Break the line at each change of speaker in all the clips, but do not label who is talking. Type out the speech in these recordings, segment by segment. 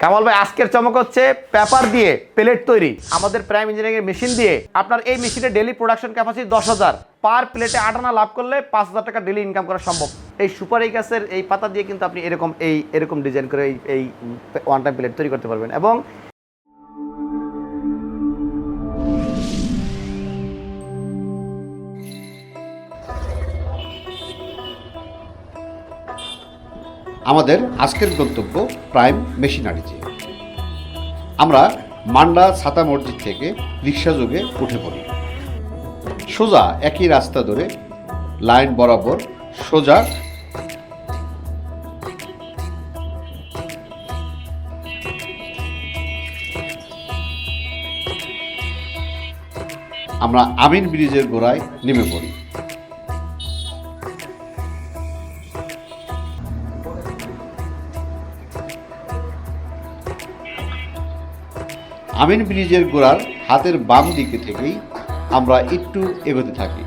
কামাল ভাই, আজকের চমক হচ্ছে পেপার দিয়ে প্লেট তৈরি। আমাদের প্রাইম ইঞ্জিনিয়ারিং এর মেশিন দিয়ে। আপনার এই মেশিনে ডেলি প্রোডাকশন ক্যাপাসিটি দশ হাজার। পার প্লেটে আটানা লাভ করলে পাঁচ হাজার টাকা ডেলি ইনকাম করা সম্ভব। এই সুপারি গাছের এই পাতা দিয়ে কিন্তু আপনি এরকম, এই এরকম ডিজাইন করে এই এই ওয়ান টাইম প্লেট তৈরি করতে পারবেন। এবং
আমাদের আজকের গন্তব্য প্রাইম মেশিনারিজে আমরা মান্ডা ছাতা মসজিদ থেকে রিক্সা যোগে উঠে পড়ি। সোজা একই রাস্তা ধরে লাইন বরাবর সোজা আমরা আমিন ব্রিজের গোড়ায় নেমে পড়ি। আমিন ব্রিজের গোড়ার হাতের বাম দিকে থেকেই আমরা একটু এগোতে থাকি।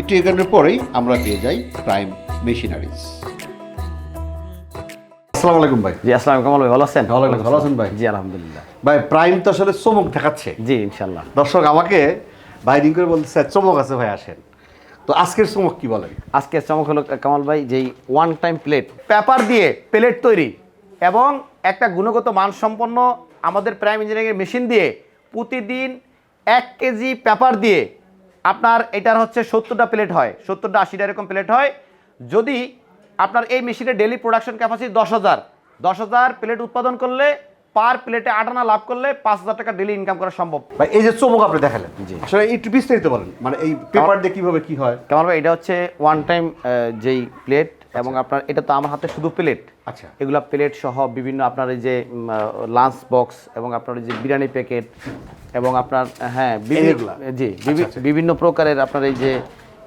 একটু এগোনোর পরেই আমরা পেয়ে যাই প্রাইম মেশিনারিজ। আসসালামু আলাইকুম ভাই।
জি আসসালাম কামাল ভাই ভালো আছেন?
ভালো ভালো আছেন ভাই?
জি আলহামদুলিল্লাহ।
ভাই প্রাইম তো আসলে চমক দেখাচ্ছে।
জি ইনশাল্লাহ
দর্শক আমাকে বাইরিং করে বলতে স্যার চমক আছে ভাই আসেন। তো আজকের চমক কি বলেন?
আজকের চমক হলো কামাল ভাই যেই ওয়ান টাইম প্লেট পেপার দিয়ে প্লেট তৈরি এবং একটা গুণগত মানসম্পন্ন আমাদের প্রাইম ইঞ্জিনিয়ারিং মেশিন দিয়ে প্রতিদিন এক কেজি পেপার দিয়ে আপনার এটার হচ্ছে সত্তরটা প্লেট হয়। সত্তরটা আশিটা এরকম প্লেট হয়। যদি আপনার এই মেশিনের ডেলি প্রোডাকশন ক্যাপাসিটি দশ হাজার দশ হাজার প্লেট উৎপাদন করলে পার প্লেটে আট আনা লাভ করলে পাঁচ হাজার টাকা ডেলি ইনকাম করা সম্ভব
ভাই এই যে চমক আপনি দেখালেন
জি।
আসলে একটু বিস্তারিত বলেন মানে এই পেপার দিয়ে কীভাবে কী হয়
কেমন ভাই এটা হচ্ছে ওয়ান টাইম যেই প্লেট এবং আপনার এটা তো আমার হাতে শুধু প্লেট
আচ্ছা
এগুলো প্লেট সহ বিভিন্ন আপনার এই যে লাঞ্চ বক্স এবং আপনার যে বিরিয়ানি প্যাকেট এবং আপনার হ্যাঁ? জি
আচ্ছা।
বিভিন্ন প্রকারের আপনার এই যে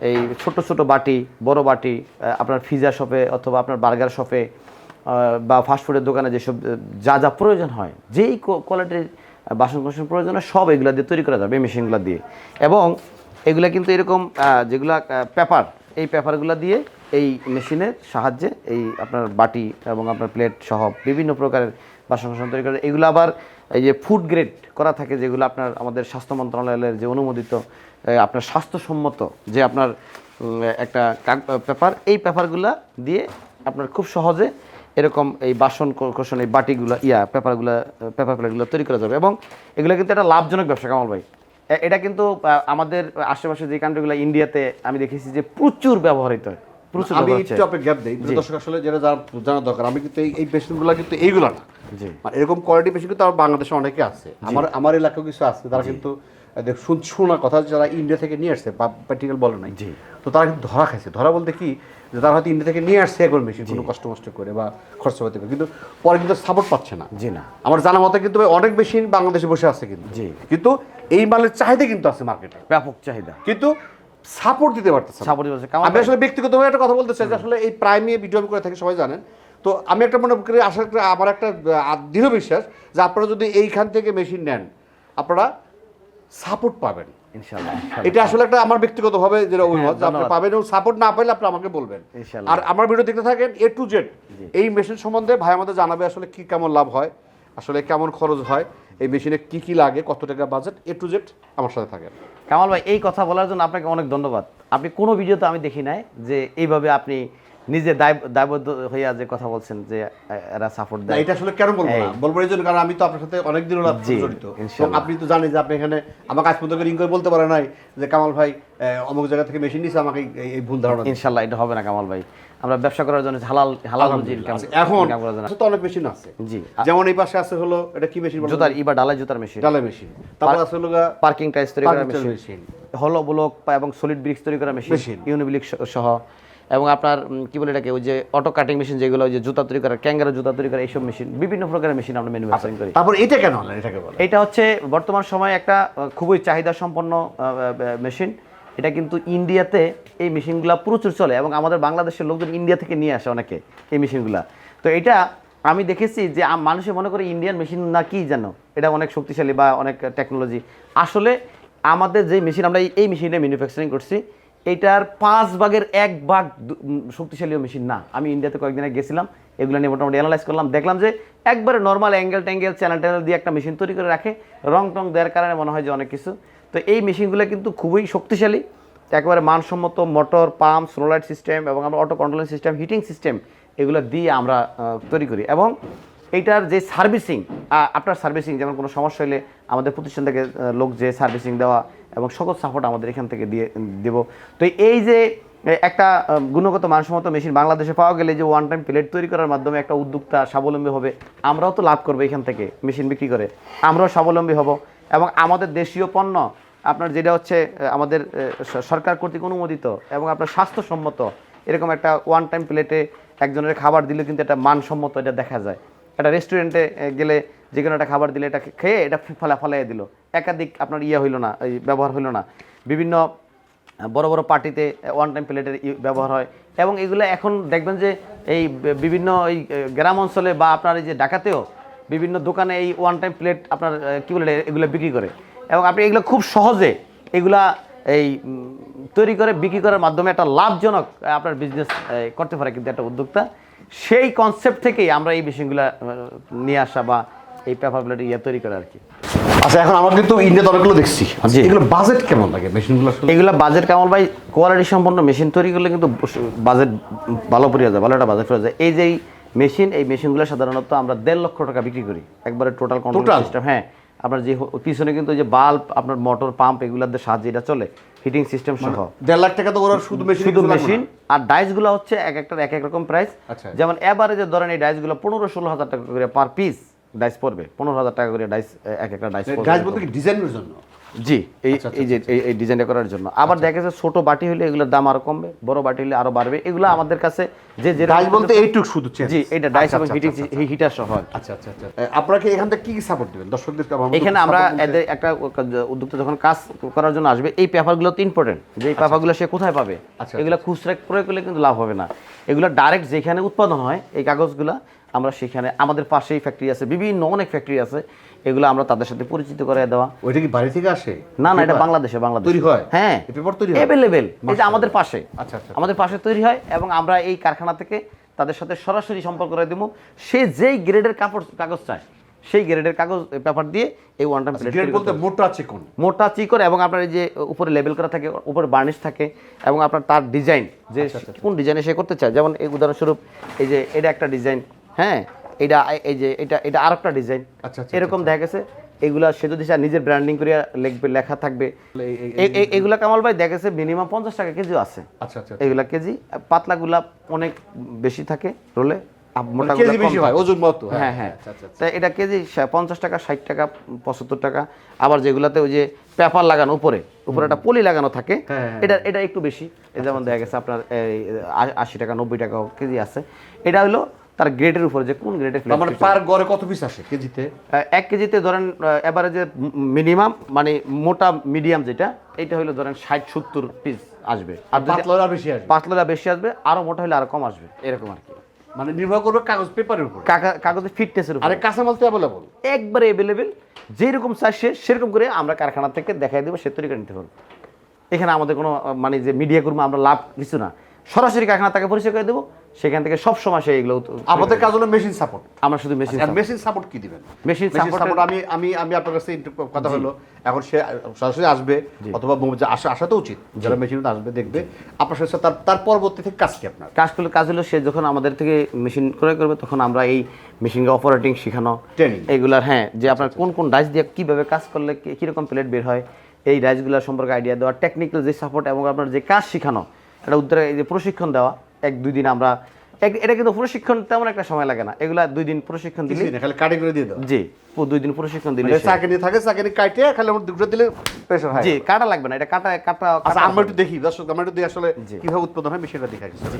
এই ছোট ছোট বাটি, বড় বাটি আপনার পিজা শপে অথবা আপনার বার্গার শপে বা ফাস্টফুডের দোকানে যেসব যা যা প্রয়োজন হয়, যেই কোয়ালিটির বাসন কোসন প্রয়োজন হয়, সব এগুলা দিয়ে তৈরি করা যাবে এই মেশিনগুলো দিয়ে। এবং এগুলা কিন্তু এরকম যেগুলা পেপার এই পেপারগুলো দিয়ে এই মেশিনের সাহায্যে এই আপনার বাটি এবং আপনার প্লেট সহ বিভিন্ন প্রকারের বাসন কোসন তৈরি করে এগুলো আবার এই যে ফুড গ্রেড করা থাকে যেগুলো আপনার আমাদের স্বাস্থ্য মন্ত্রণালয়ের যে অনুমোদিত আপনার স্বাস্থ্যসম্মত যে আপনার একটা পেপার এই পেপারগুলা দিয়ে আপনার খুব সহজে এরকম এই বাসন কো- কোসন এই বাটিগুলো ইয়া পেপারগুলো পেপার প্লেটগুলো তৈরি করা যাবে। এবং এগুলো কিন্তু একটা লাভজনক ব্যবসা কামাল ভাই। এটা কিন্তু আমাদের আশেপাশে যে কান্ট্রিগুলো ইন্ডিয়াতে আমি দেখেছি যে প্রচুর ব্যবহৃত হয়। প্রচুর
আমি একটু আপনার গ্যাপ দিই। দর্শক আসলে যেটা জানা দরকার আমি কিন্তু এই পেশেন্টগুলো কিন্তু এইগুলো না। এরকম কোয়ালিটি পেশেন্ট কিন্তু আমার বাংলাদেশে অনেকে আছে। আমার আমার এলাকাও কিছু আছে তারা কিন্তু শুন শোনা কথা যারা ইন্ডিয়া থেকে নিয়ে আসছে বা প্র্যাকটিক্যাল বলে নাই।
জি।
তো তারা কিন্তু ধরা খাইছে। ধরা বলতে কি যে তারা হয়তো ইন্ডিয়া থেকে নিয়ে আসছে একবার মেশিন কোনো কষ্ট মষ্ট করে বা খরচা পাতি করে কিন্তু পরে কিন্তু সাপোর্ট পাচ্ছে না।
জি না।
আমার জানা মতে কিন্তু অনেক মেশিন বাংলাদেশে বসে আছে কিন্তু।
জি।
কিন্তু এই মালের চাহিদা কিন্তু আছে মার্কেটে
ব্যাপক চাহিদা।
কিন্তু সাপোর্ট দিতে পারতেছে
সাপোর্ট দিতে
আমি আসলে ব্যক্তিগতভাবে একটা কথা বলতে চাই যে আসলে এই প্রাইমিয়ে ভিডিও আমি করে থাকি সবাই জানেন। তো আমি একটা মনে করি আশা আমার একটা দৃঢ় বিশ্বাস যে আপনারা যদি এইখান থেকে মেশিন নেন আপনারা সাপোর্ট পাবেন
ইনশাল্লাহ
এটা আসলে একটা আমার ব্যক্তিগতভাবে যেটা অভিমত যে আপনি পাবেন এবং সাপোর্ট না পাইলে আপনি আমাকে বলবেন। আর আমার ভিডিও দেখতে থাকেন এ টু জেড এই মেশিন সম্বন্ধে ভাই আমাদের জানাবে আসলে কি কেমন লাভ হয় আসলে কেমন খরচ হয় এই মেশিনে কি কি লাগে কত টাকা বাজেট এ টু জেড আমার সাথে থাকেন।
কামাল ভাই এই কথা বলার জন্য আপনাকে অনেক ধন্যবাদ। আপনি কোনো ভিডিওতে আমি দেখি নাই যে এইভাবে আপনি নিজে দায়বদ্ধ হইয়া যে কথা বলছেন যে এরা সাপোর্ট দেয়।
এটা আসলে কেন বলব না? বলব এই জন্য কারণ আমি তো আপনার সাথে অনেক দিন হলো জড়িত। আপনি তো জানেন যে আপনি এখানে আমাকে আজ পর্যন্ত রিং করে বলতে পারে নাই যে কামাল ভাই অমুক জায়গা থেকে মেশিন নিছে আমাকে এই- ভুল ধারণা দিচ্ছে।
ইনশাল্লাহ এটা হবে না কামাল ভাই। আমরা ব্যবসা করার জন্য হালাল হালাল রুজি ইনকাম
আচ্ছা, এখন
করার
তো অনেক মেশিন আছে।
জি।
যেমন এই পাশে আছে হলো এটা কি মেশিন
জুতার ইবা ডালাই জুতার মেশিন
ডালা মেশিন তারপর আছে হলো
পার্কিং টাইলস তৈরি করা মেশিন হলো ব্লক এবং সলিড ব্রিক্স তৈরি করা মেশিন। ইউনিব্লিক সহ। এবং আপনার কি বলে এটাকে ওই যে অটো কাটিং মেশিন যেগুলো ওই যে জুতা তৈরি করা ক্যাঙ্গারো জুতা তৈরি করা এইসব মেশিন বিভিন্ন প্রকারের মেশিন আমরা ম্যানুফ্যাকচারিং করি।
তারপর এটা কেন হলেন এটাকে বলে
এটা হচ্ছে বর্তমান সময়ে একটা খুবই চাহিদা সম্পন্ন মেশিন এটা কিন্তু ইন্ডিয়াতে এই মেশিনগুলো প্রচুর চলে এবং আমাদের বাংলাদেশের লোকজন ইন্ডিয়া থেকে নিয়ে আসে অনেকে এই মেশিনগুলো তো এটা আমি দেখেছি যে মানুষে মনে করে ইন্ডিয়ান মেশিন না কি জানো এটা অনেক শক্তিশালী বা অনেক টেকনোলজি আসলে আমাদের যে মেশিন আমরা এই- এই মেশিনটা ম্যানুফ্যাকচারিং করছি এটার পাঁচ ভাগের এক ভাগ দু- উম, শক্তিশালী মেশিন না। আমি ইন্ডিয়াতে কয়েকদিন আগে গেছিলাম এগুলো নিয়ে মোটামুটি অ্যানালাইজ করলাম। দেখলাম যে একবারে নর্মাল অ্যাঙ্গেল ট্যাঙ্গেল চ্যানেল ট্যানেল দিয়ে একটা মেশিন তৈরি করে রাখে। রং টং দেওয়ার কারণে মনে হয় যে অনেক কিছু। তো এই মেশিনগুলো কিন্তু খুবই শক্তিশালী। একেবারে মানসম্মত মোটর পাম্প স্নোলাইট সিস্টেম এবং আমরা auto controlling system heating system এগুলো দিয়ে আমরা তৈরি করি। এবং এইটার যে সার্ভিসিং আপনার সার্ভিসিং, যেমন কোনো সমস্যা হলে আমাদের প্রতিষ্ঠান থেকে লোক যে সার্ভিসিং দেওয়া এবং সকল সাপোর্ট আমাদের এখান থেকে দিয়ে দেব। তো এই যে একটা গুণগত মানসম্মত মেশিন বাংলাদেশে পাওয়া গেলে যে ওয়ান টাইম প্লেট তৈরি করার মাধ্যমে একটা উদ্যোক্তা স্বাবলম্বী হবে, আমরাও তো লাভ করব এখান থেকে মেশিন বিক্রি করে। আমরাও স্বাবলম্বী হব এবং আমাদের দেশীয় পণ্য, আপনার যেটা হচ্ছে আমাদের সরকার কর্তৃক অনুমোদিত এবং আপনার স্বাস্থ্যসম্মত, এরকম একটা ওয়ান টাইম প্লেটে একজনের খাবার দিলে কিন্তু এটা মানসম্মত এটা দেখা যায়। একটা রেস্টুরেন্টে গেলে যে কোনো একটা খাবার দিলে এটা খেয়ে এটা ফেলা ফেলাই দিল। একাধিক আপনার ইয়ে হইল না, এই ব্যবহার হইল না। বিভিন্ন বড় বড় পার্টিতে ওয়ান টাইম প্লেটের ব্যবহার হয়। এবং এগুলো এখন দেখবেন যে এই বিভিন্ন এই গ্রাম অঞ্চলে বা আপনার এই যে ঢাকাতেও বিভিন্ন দোকানে এই ওয়ান টাইম প্লেট আপনার কী বলে এগুলো বিক্রি করে। এবং আপনি এগুলো খুব সহজে এগুলা এই তৈরি করে বিক্রি করার মাধ্যমে একটা লাভজনক আপনার বিজনেস করতে পারে কিন্তু একটা উদ্যোক্তা। সেই কনসেপ্ট থেকেই আমরা এই আহ, নিয়ে আসা বা এই পেপার প্লেট ইয়ে তৈরি করা আর কি।
আচ্ছা এখন আমরা কিন্তু ইন্ডিয়াতে অনেকগুলো দেখছি।
জি।
এগুলো বাজেট কেমন লাগে? মেশিনগুলো
এগুলা বাজেট কামাল ভাই কোয়ালিটি সম্পন্ন মেশিন তৈরি করলে কিন্তু বাজেট ভালো পড়ে যায় ভালো একটা বাজেট পড়ে যায়। এই যে মেশিন এই মেশিনগুলো সাধারণত আমরা দেড় লক্ষ টাকা বিক্রি করি। একবারে টোটাল কন্ট্রোল সিস্টেম হ্যাঁ। আপনার যে পিছনে কিন্তু যে বাল্ব আপনার মোটর পাম্প এগুলোর সাহায্যে এটা চলে। হিটিং সিস্টেম সহ।
দেড় লাখ টাকা তো ওরা শুধু মেশিন
শুধু মেশিন আর ডাইসগুলো হচ্ছে এক একটার এক এক রকম প্রাইস
আচ্ছা।
যেমন এবারে যে ধরেন এই ডাইসগুলো পনেরো ষোলো হাজার টাকা করে পার পিস ডাইস পড়বে। পনেরো হাজার টাকা করে ডাইস এক একটা ডাইস পড়বে
বলতে কি ডিজাইনের জন্য?
জি এই
আচ্ছা,
এই যে এই- এই ডিজাইনটা করার জন্য। আবার দেখা যাচ্ছে ছোট বাটি হলে এগুলোর দাম আরও কমবে বড় বাটি হলে আরও বাড়বে। এগুলো আমাদের কাছে যে যে
গাছ বলতে এইটুক শুধু চেঞ্জ
জি এটা ডাইস
আচ্ছা,
এবং
আচ্ছা,
হিটিং
আচ্ছা,
হিটার সহ।
আচ্ছা আচ্ছা আচ্ছা আপনারা কি এখান থেকে কি সাপোর্ট দিবেন? দর্শকদেরকে আমার
এখানে আমরা এদের একটা উদ্যোক্তা যখন কাজ করার জন্য আসবে এই পেপারগুলো তো ইম্পর্টেন্ট যে এই পেপারগুলো সে কোথায় পাবে?
আচ্ছা,
এগুলো খুচরা প্রয়োগ করলে কিন্তু লাভ হবে না। এগুলো ডাইরেক্ট যেখানে উৎপাদন হয় এই কাগজগুলো আমরা সেখানে আমাদের পাশেই ফ্যাক্টরি আছে বিভিন্ন অনেক ফ্যাক্টরি আছে। এগুলো আমরা তাদের সাথে পরিচিত করে দেওয়া।
ওইটা কি বাড়ি থেকে আসে?
না না এটা বাংলাদেশে বাংলাদেশে।
তৈরি হয়?
হ্যাঁ।
পেপার তৈরি হয়?
অ্যাভেলেবেল এই যে আমাদের পাশে।
আচ্ছা, আচ্ছা।
আমাদের পাশে তৈরি হয় এবং আমরা এই কারখানা থেকে তাদের সাথে সরাসরি সম্পর্ক করে দেবো। সে যেই গ্রেডের কাপড় কাগজ চায় সেই গ্রেডের কাগজ পেপার দিয়ে এই ওয়ান টাইম
গ্রেড বলতে মোটা আছে কোন
মোটা চিকন এবং আপনার এই যে উপরে লেবেল করা থাকে উপরে বার্নিশ থাকে এবং আপনার তার ডিজাইন যে
আচ্ছা,
কোন ডিজাইনে সে করতে চায়। যেমন এই উদাহরণস্বরূপ এই যে এটা একটা ডিজাইন হ্যাঁ? এটা এই যে এটা এটা আরেকটা ডিজাইন
আচ্ছা, আচ্ছা,
এরকম দেখা গেছে এগুলা সে যদি নিজের ব্র্যান্ডিং করে লিখবে লেখা থাকবে। এগুলা কামাল ভাই দেখা গেছে মিনিমাম পঞ্চাশ টাকা কেজিও আছে।
আচ্ছা আচ্ছা
এগুলা কেজি পাতলাগুলা অনেক বেশি থাকে রোলে। আর
কেজি। হয়
হ্যাঁ। হ্যাঁ
আচ্ছা আচ্ছা আচ্ছা।
এটা কেজি পঞ্চাশ টাকা ষাট টাকা পঁচাত্তর টাকা। আবার যেগুলাতে ওই যে পেপার লাগানো উপরে উপরে একটা পলি লাগানো থাকে
হ্যাঁ, হ্যাঁ,
এটা এটা একটু বেশি। যেমন দেখা গেছে আপনার আশি টাকা নব্বই টাকা কেজি আছে। এটা হলো তার গ্রেডের উপরে যে কোন গ্রেডের
মানে পার গড়ে কত পিস আসে কেজিতে?
এক কেজিতে ধরেন এবারে যে মিনিমাম মানে মোটা মিডিয়াম যেটা এটা হলো ধরেন ষাট সত্তর পিস আসবে। আর
পাতলা বেশি আসবে?
পাতলাটা বেশি আসবে আরও মোটা হলে আরও কম আসবে এরকম আর কি।
মানে নির্ভর করবে কাগজ পেপারের উপর?
কাগজের ফিটনেসের উপর।
আরে কাঁচামাল তো অ্যাভেলেবল
একবারে অ্যাভেলেবেল যেরকম চাই সে সেরকম করে আমরা কারখানা থেকে দেখাই দেবো সে তৈরি করে নিতে পারব। এখানে আমাদের কোনো মানে যে মিডিয়া করব আমরা লাভ কিছু না। সরাসরি কারখানা তাকে পরিচয় করে দেবো। সেখান থেকে সব সময় সে এগুলো
আমাদের কাজ হলো মেশিন সাপোর্ট
আমরা শুধু মেশিন
মেশিন সাপোর্ট কি দিবেন?
Support-
সাপোর্ট আমি আমি আমি আপনার কাছে কথা হলো এখন সে সরাসরি আসবে অথবা আসা আসা তো উচিত যারা মেশিন আসবে দেখবে। আপনার সাথে তার তার পরবর্তী থেকে কাজ কি আপনার?
কাজ করলে কাজ হলো সে যখন আমাদের থেকে মেশিন ক্রয় করবে তখন আমরা এই মেশিনকে অপারেটিং শেখানো
Training।
এগুলার হ্যাঁ যে আপনার কোন কোন ডাইস দিয়ে কীভাবে কাজ করলে কি- কীরকম প্লেট বের হয় এই ডাইসগুলোর সম্পর্কে আইডিয়া দেওয়া টেকনিক্যাল যে সাপোর্ট এবং আপনার যে কাজ শেখানো এটা উদ্ধারে এই যে প্রশিক্ষণ দেওয়া এক দুই দিন আমরা এটা কিন্তু প্রশিক্ষণ তেমন একটা সময় লাগে না। এগুলা দুই দিন প্রশিক্ষণ দিলে
খালি কাটিং করে দিয়ে দাও
জি দুই দিন প্রশিক্ষণ দিলে
মানে
নিয়ে
চাকরি থাকে চাকরি কাটে খালি আমার দুটো দিলে প্রেশার হয়।
জি কাটা লাগবে না এটা কাটা কাটা
আচ্ছা আমরা একটু দেখি দর্শক আমরা একটু দেখি আসলে। কীভাবে উৎপাদন হয় বিষয়টা দেখা যাচ্ছে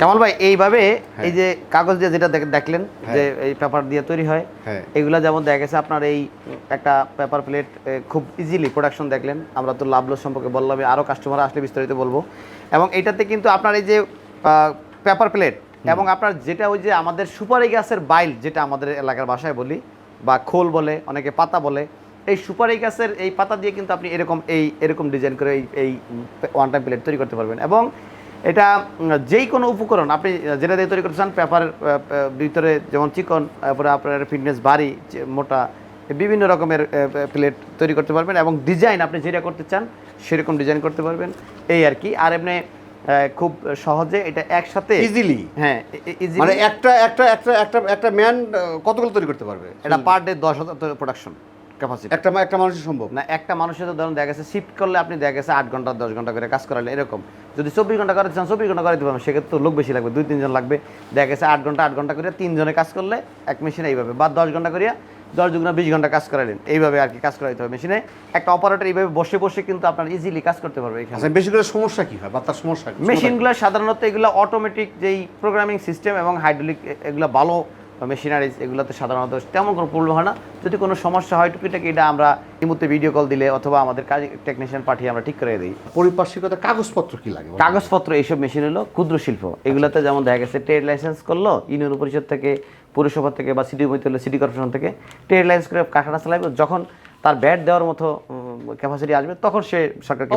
কামাল ভাই এইভাবে এই যে কাগজ দিয়ে যেটা দেখলেন
হ্যাঁ।
যে এই পেপার দিয়ে তৈরি হয়
হ্যাঁ।
এগুলা যেমন দেখা গেছে আপনার এই একটা পেপার প্লেট খুব ইজিলি প্রোডাকশন দেখলেন। আমরা তো লাভ লস সম্পর্কে বললাম আরও কাস্টমার আসলে বিস্তারিত বলব। এবং এটাতে কিন্তু আপনার এই যে পেপার প্লেট এবং আপনার যেটা ওই যে আমাদের সুপারি গাছের বাইল যেটা আমাদের এলাকার ভাষায় বলি বা খোল বলে অনেকে পাতা বলে এই সুপারি গাছের এই পাতা দিয়ে কিন্তু আপনি এরকম এই এরকম ডিজাইন করে এই এই ওয়ান টাইম প্লেট তৈরি করতে পারবেন। এবং এটা যেই কোনো উপকরণ আপনি যেটা দিয়ে তৈরি করতে চান পেপার ভিতরে যেমন চিকন তারপরে আপনার ফিটনেস বাড়ি যে মোটা বিভিন্ন রকমের প্লেট তৈরি করতে পারবেন এবং ডিজাইন আপনি যেটা করতে চান সেরকম ডিজাইন করতে পারবেন। এই আর কি। আর এমনি খুব সহজে এটা একসাথে
ইজিলি
হ্যাঁ
মানে একটা একটা একটা একটা একটা ম্যান কতগুলো তৈরি করতে পারবে?
এটা পার ডে দশ হাজার প্রোডাকশন ক্যাপাসিটি
একটা একটা মানুষের সম্ভব।
না একটা মানুষের তো ধরুন দেখা গেছে শিফট করলে আপনি দেখা গেছে আট ঘণ্টা দশ ঘণ্টা করে কাজ করালে এরকম। যদি চব্বিশ ঘণ্টা করতে চান চব্বিশ ঘণ্টা করাতে পারবেন সেক্ষেত্রে তো লোক বেশি লাগবে দুই তিনজন লাগবে। দেখা গেছে আট ঘণ্টা আট ঘণ্টা করে তিনজনে কাজ করলে এক মেশিনে এইভাবে বা দশ ঘণ্টা করিয়া দশ দুগুণা বিশ ঘণ্টা কাজ করালেন এইভাবে আর কি কাজ করাইতে হবে মেশিনে একটা অপারেটর এইভাবে বসে বসে কিন্তু আপনার ইজিলি কাজ করতে পারবে এখানে।
আচ্ছা বেশি করে সমস্যা কি হয় বা তার সমস্যা
মেশিনগুলো সাধারণত এগুলো অটোমেটিক যেই প্রোগ্রামিং সিস্টেম এবং হাইড্রোলিক এগুলো ভালো মেশিনারিজ এগুলোতে সাধারণত তেমন কোনো প্রবলেম হয় না। যদি কোনো সমস্যা হয় টুকিটাকি এটা আমরা এই মুহূর্তে ভিডিও কল দিলে অথবা আমাদের কাজ টেকনিশিয়ান পাঠিয়ে আমরা ঠিক করে দিই।
পরিপার্শ্বিকতা কাগজপত্র কি লাগে?
কাগজপত্র এইসব মেশিন হলো ক্ষুদ্র শিল্প। এগুলোতে যেমন দেখা গেছে ট্রেড লাইসেন্স করল ইউনিয়ন পরিষদ থেকে পৌরসভা থেকে বা সিটি হলে সিটি কর্পোরেশন থেকে ট্রেড লাইসেন্স করে কারখানা চালাবে যখন তার ব্যাট দেওয়ার মতো ক্যাপাসিটি আসবে তখন সে সরকারকে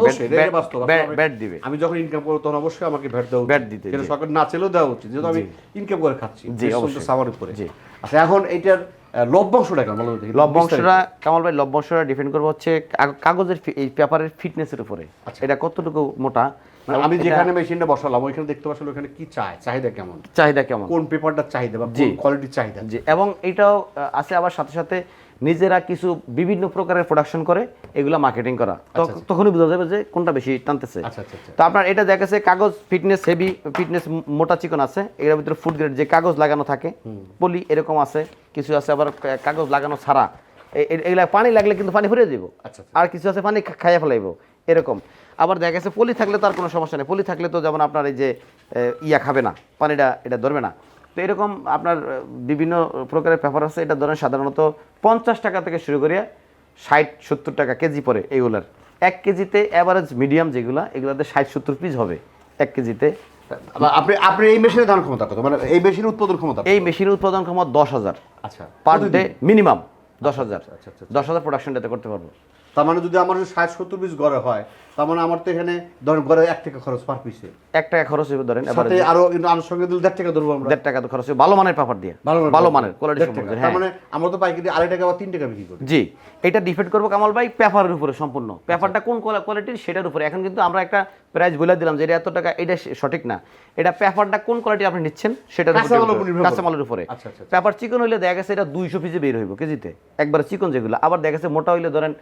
ব্যাট দিবে।
আমি যখন ইনকাম করব তখন অবশ্যই আমাকে ভ্যাট দেওয়া
VAT দিতে,
যেটা সরকার না চেলেও দেওয়া উচিত যেহেতু আমি ইনকাম করে খাচ্ছি
জি, অবশ্যই।
চলতেছে উপরে।
জি।
আচ্ছা এখন এইটার আহ, লভ্যাংশটা কেমন?
লভ্যাংশটা কামাল ভাই লভ্যাংশটা ডিপেন্ড করবে হচ্ছে কাগজের এই পেপারের ফিটনেসের উপরে।
আচ্ছা।
এটা কতটুকু মোটা?
মানে আমি যেখানে মেশিনটা বসালাম ওইখানে দেখতে পাচ্ছি ওখানে কি চাই চাহিদা কেমন?
চাহিদা কেমন?
কোন পেপারটার চাহিদা বা কোন কোয়ালিটির চাহিদা?
জি এবং এটাও আছে আবার সাথে সাথে নিজেরা কিছু বিভিন্ন প্রকারের প্রোডাকশন করে এগুলা মার্কেটিং করা।
আচ্ছা।
তখনই বোঝা যাবে যে কোনটা বেশি টানতেছে।
আচ্ছা আচ্ছা আচ্ছা।
তো আপনার এটা দেখা গেছে কাগজ ফিটনেস হেভি ফিটনেস মোটা চিকন আছে এর ভিতরে ফুড গ্রেড যে কাগজ লাগানো থাকে পলি এরকম আছে কিছু আছে আবার কাগজ লাগানো ছাড়া। এগুলা পানি লাগলে কিন্তু পানি ফুরিয়ে যাব
আচ্ছা, আচ্ছা।
আর কিছু আছে পানি খাইয়া ফেলাইব এরকম। আবার দেখা গেছে পলি থাকলে তার কোনো সমস্যা নেই। পলি থাকলে তো যেমন আপনার এই যে ইয়া খাবে না পানিটা এটা ধরবে না। তো এরকম আপনার বিভিন্ন প্রকারের পেপার আছে। এটা ধরেন সাধারণত পঞ্চাশ টাকা থেকে শুরু করিয়া ষাট সত্তর টাকা কেজি পড়ে এইগুলার এক কেজিতে অ্যাভারেজ মিডিয়াম যেগুলা এগুলাতে ষাট সত্তর পিস হবে এক কেজিতে।
আপনি আপনি এই মেশিনের ধারণ ক্ষমতা কত? মানে এই মেশিনের উৎপাদন ক্ষমতা
এই মেশিনের উৎপাদন ক্ষমতা দশ হাজার।
আচ্ছা।
পার ডে মিনিমাম দশ হাজার।
আচ্ছা, আচ্ছা, আচ্ছা।
দশ হাজার প্রোডাকশনটাতে করতে পারব।
তার মানে যদি আমার ষাট সত্তর পিস গড়ে হয় তার মানে আমার তো এখানে ধরেন গড়ে এক টাকা খরচ পার পিসে
এক টাকা খরচ হবে ধরেন
সাথে আরও কিন্তু আনুষঙ্গিক দিলে দেড় টাকা ধরবো আমরা।
দেড় টাকা তো খরচ হবে ভালো মানের পেপার দিয়ে। ভালো মানের কোয়ালিটি। সম্পর্কে
তার
হ্যাঁ।
মানে আমরা তো পাইকারি আড়াই টাকা বা তিন টাকা বিক্রি করি।
জি এটা ডিপেন্ড করব কামাল ভাই পেপারের উপরে সম্পূর্ণ। পেপারটা কোন কোয়ালিটির সেটার উপরে। এখন কিন্তু আমরা একটা প্রাইস বলে দিলাম যে এটা এত টাকা এটা সঠিক না। এটা পেপারটা কোন কোয়ালিটি আপনি নিচ্ছেন সেটার উপরে
কাঁচামালের উপর। আচ্ছা, আচ্ছা, আচ্ছা।
পেপার চিকন হইলে দেখা গেছে এটা দুইশো পিসে বের হইব কেজিতে একবার চিকন যেগুলো। আবার দেখা গেছে মোটা হইলে ধরেন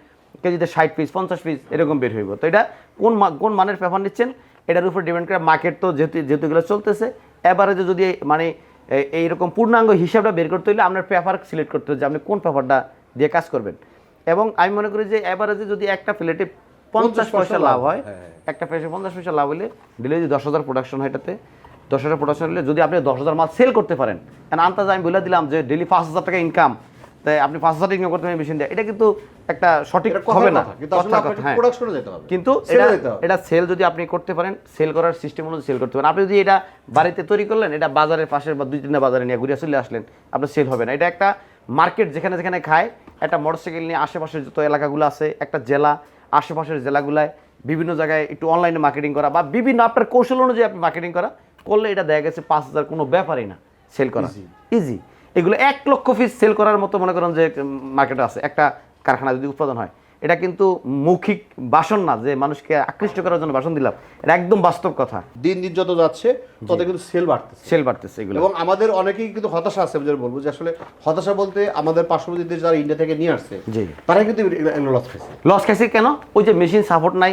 কেজিতে ষাট পিস পঞ্চাশ পিস এরকম বের হইব। তো এটা কোন কোন মানের পেপার নিচ্ছেন? এটার উপর ডিপেন্ড করে মার্কেট তো যেহেতু যেহেতু এগুলো চলতেছে এবারে যদি মানে এইরকম পূর্ণাঙ্গ হিসাবটা বের করতে হলে আপনার পেপার সিলেক্ট করতে হবে যে আপনি কোন পেপারটা দিয়ে কাজ করবেন। এবং আমি মনে করি যে এভারেজে যদি একটা প্লেটে পঞ্চাশ পয়সা লাভ হয়
হ্যাঁ।
একটা প্লেটে পঞ্চাশ পয়সা লাভ হলে দিলে যদি দশ হাজার প্রোডাকশন হয় এটাতে দশ হাজার প্রোডাকশন হলে যদি আপনি দশ হাজার মাল সেল করতে পারেন কারণ আন্তাজ আমি বলে দিলাম যে ডেলি পাঁচ হাজার টাকা ইনকাম তাই আপনি পাঁচ হাজার ইনকাম করতে পারেন মেশিন দিয়ে এটা কিন্তু একটা সঠিক হবে না।
কিন্তু।
এটা সেল যদি আপনি করতে পারেন সেল করার সিস্টেম অনুযায়ী সেল করতে পারেন। আপনি যদি এটা বাড়িতে তৈরি করলেন এটা বাজারের পাশের বা দুই তিনটা বাজারে নিয়ে ঘুরে চলে আসলেন আপনার সেল হবে না। এটা একটা মার্কেট যেখানে যেখানে খায় একটা মোটরসাইকেল নিয়ে আশেপাশের যত এলাকাগুলো আছে একটা জেলা আশেপাশের জেলাগুলায় বিভিন্ন জায়গায় একটু অনলাইনে মার্কেটিং করা বা বিভিন্ন আপনার কৌশল অনুযায়ী আপনি মার্কেটিং করা করলে এটা দেখা গেছে পাঁচ হাজার কোনো ব্যাপারই না সেল করা। ইজি এগুলো এক লক্ষ পিস সেল করার মতো মনে করেন যে মার্কেটে আছে। একটা কারখানা যদি উৎপাদন হয় এটা কিন্তু মৌখিক বাসন না যে মানুষকে আকৃষ্ট করার জন্য বাসন দিলাম। এটা একদম বাস্তব কথা।
দিন দিন যত যাচ্ছে তত কিন্তু সেল বাড়তেছে।
সেল বাড়তেছে এগুলো।
এবং আমাদের অনেকেই কিন্তু হতাশা আছে যেটা বলব যে আসলে হতাশা বলতে আমাদের পার্শ্ববর্তী দেশ যারা ইন্ডিয়া থেকে নিয়ে আসছে
জি।
তারা কিন্তু লস খাইছে।
লস খাইছে কেন? ওই যে মেশিন সাপোর্ট নাই।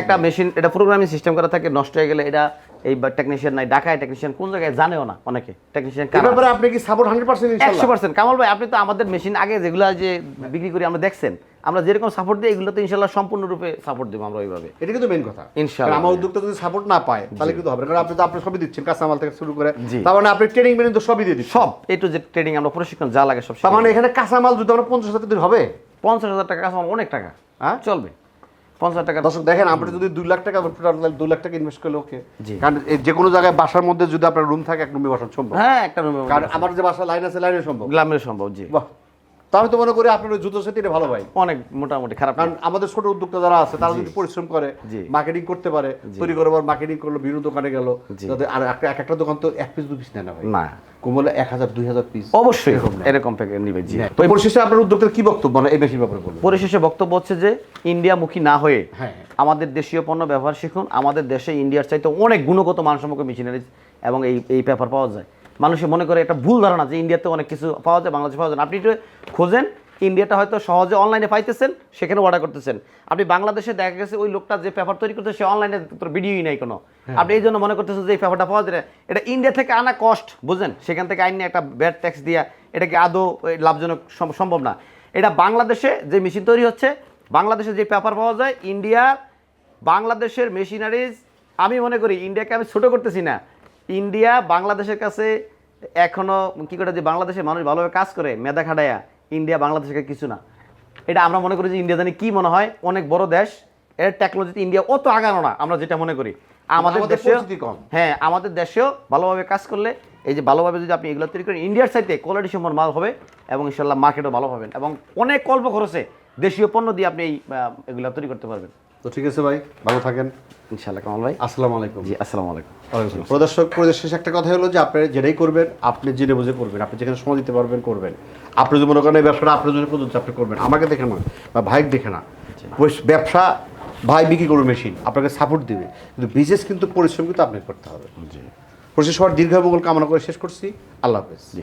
একটা মেশিন এটা প্রোগ্রামিং সিস্টেম করা থাকে নষ্ট হয়ে গেলে এটা এই টেকনিশিয়ান নাই ঢাকায় টেকনিশিয়ান কোন জায়গায় জানেও না অনেকে। টেকনিশিয়ান
এ ব্যাপারে আপনি কি সাপোর্ট হান্ড্রেড পার্সেন্ট
একশো পার্সেন্ট কামাল ভাই আপনি তো আমাদের মেশিন আগে যেগুলো যে বিক্রি করি আমরা দেখছেন আমরা যেরকম সাপোর্ট দিই এগুলো তো ইনশাল্লাহ সম্পূর্ণরূপে সাপোর্ট দেবো আমরা ওইভাবে।
এটা কিন্তু মেন কথা।
ইনশাআল্লাহ।
কারণ আমার উদ্যোক্তা যদি সাপোর্ট না পায় তাহলে কিন্তু হবে কারণ আপনি তো আপনি সবই দিচ্ছেন কাঁচামাল থেকে শুরু করে। তার মানে আপনি ট্রেনিং মেনে তো সবই দিয়ে দিচ্ছেন।
সব এ টু যে ট্রেডিং আমরা প্রশিক্ষণ যা লাগে সব
তার মানে এখানে কাঁচামাল যদি আমরা পঞ্চাশ হাজার দিন হবে?
পঞ্চাশ হাজার টাকা আমার অনেক টাকা।
হ্যাঁ?
চলবে। পঞ্চাশ টাকা
দর্শক দেখেন আপনি যদি দুই লাখ টাকা দু লাখ টাকা ইনভেস্ট করলে ওকে কারণ যে কোনো জায়গায় বাসার মধ্যে যদি আপনার রুম থাকে এক রুমে বসানো সম্ভব।
হ্যাঁ একটা রুমে
কারণ আমার যে বাসা লাইন আছে লাইনে সম্ভব।
গ্লামের সম্ভব জি।
বাহ। তা আমি তো মনে করি আপনার জুতো সেটি ভালো ভাই।
অনেক মোটামুটি খারাপ
কারণ আমাদের ছোট উদ্যোক্তা যারা আছে তারা যদি পরিশ্রম করে মার্কেটিং করতে পারে তৈরি করে মার্কেটিং করল বিভিন্ন দোকানে গেল আর একটা এক একটা দোকান তো এক পিস দু পিস নেয় না ভাই।
না।
কোমলে এক হাজার দুই হাজার পিস
অবশ্যই
এরকম।
প্যাকেট নিবে জি।
তো পরিশেষে আপনার উদ্যোক্তার কি বক্তব্য? মানে এই ব্যাপারে বলুন।
পরিশেষে বক্তব্য হচ্ছে যে ইন্ডিয়ামুখী না হয়ে
হ্যাঁ।
আমাদের দেশীয় পণ্য ব্যবহার শিখুন। আমাদের দেশে ইন্ডিয়ার চাইতে অনেক গুণগত মানসম্পন্ন মেশিনারিজ এবং এই এই পেপার পাওয়া যায়। মানুষে মনে করে একটা ভুল ধারণা যে ইন্ডিয়াতে অনেক কিছু পাওয়া যায় বাংলাদেশে পাওয়া যায় আপনি একটু খোঁজেন ইন্ডিয়াটা হয়তো সহজে অনলাইনে পাইতেছেন সেখানে অর্ডার করতেছেন। আপনি বাংলাদেশে দেখা গেছে ওই লোকটা যে পেপার তৈরি করতে সে অনলাইনে ভিডিওই নাই কোনো। আপনি এই জন্য মনে করতেছেন যে এই পেপারটা পাওয়া যায় না। এটা ইন্ডিয়া থেকে আনা কষ্ট বুঝলেন? সেখান থেকে আইনে একটা ব্যাড ট্যাক্স দিয়া এটা কি আদৌ লাভজনক সম্ভব না। এটা বাংলাদেশে যে মেশিন তৈরি হচ্ছে বাংলাদেশে যে পেপার পাওয়া যায় ইন্ডিয়া বাংলাদেশের মেশিনারিজ আমি মনে করি ইন্ডিয়াকে আমি ছোট করতেছি না। ইন্ডিয়া বাংলাদেশের কাছে এখনও কি করে যে বাংলাদেশের মানুষ ভালোভাবে কাজ করে মেধা খাটায়া ইন্ডিয়া বাংলাদেশের কাছে কিছু না। এটা আমরা মনে করি যে ইন্ডিয়া জানি কি মনে হয় অনেক বড় দেশ এর টেকনোলজিতে ইন্ডিয়া অত আগানো না আমরা যেটা মনে করি। আমাদের
কম।
হ্যাঁ আমাদের দেশেও ভালোভাবে কাজ করলে এই যে ভালোভাবে যদি আপনি এগুলো তৈরি করেন ইন্ডিয়ার সাইতে কোয়ালিটি সম্পন্ন মাল হবে এবং ইনশাল্লাহ মার্কেটও ভালো পাবেন এবং অনেক অল্প খরচে দেশীয় পণ্য দিয়ে আপনি এই এগুলো তৈরি করতে পারবেন।
তো ঠিক আছে ভাই ভালো থাকেন।
ইনশাল্লাহ কামাল ভাই।
আসসালামু আলাইকুম।
জি আসসালামু আলাইকুম।
প্রদর্শক পরিবেশ শেষে একটা কথা হলো যে আপনি যেটাই করবেন আপনি জেনে বুঝে করবেন আপনি যেখানে সময় দিতে পারবেন করবেন। আপনি যদি মনে করেন এই ব্যবসাটা আপনার জন্য প্রযোজ্য আপনি করবেন। আমাকে দেখে না বা ভাইক দেখে না। ব্যবসা ভাই বিক্রি করবে মেশিন আপনাকে সাপোর্ট দিবে। কিন্তু বিজনেস কিন্তু পরিশ্রম কিন্তু আপনাকে করতে হবে।
জি।
পরিশেষ সবার দীর্ঘ মঙ্গল কামনা করে শেষ করছি। আল্লাহ হাফেজ।
জি।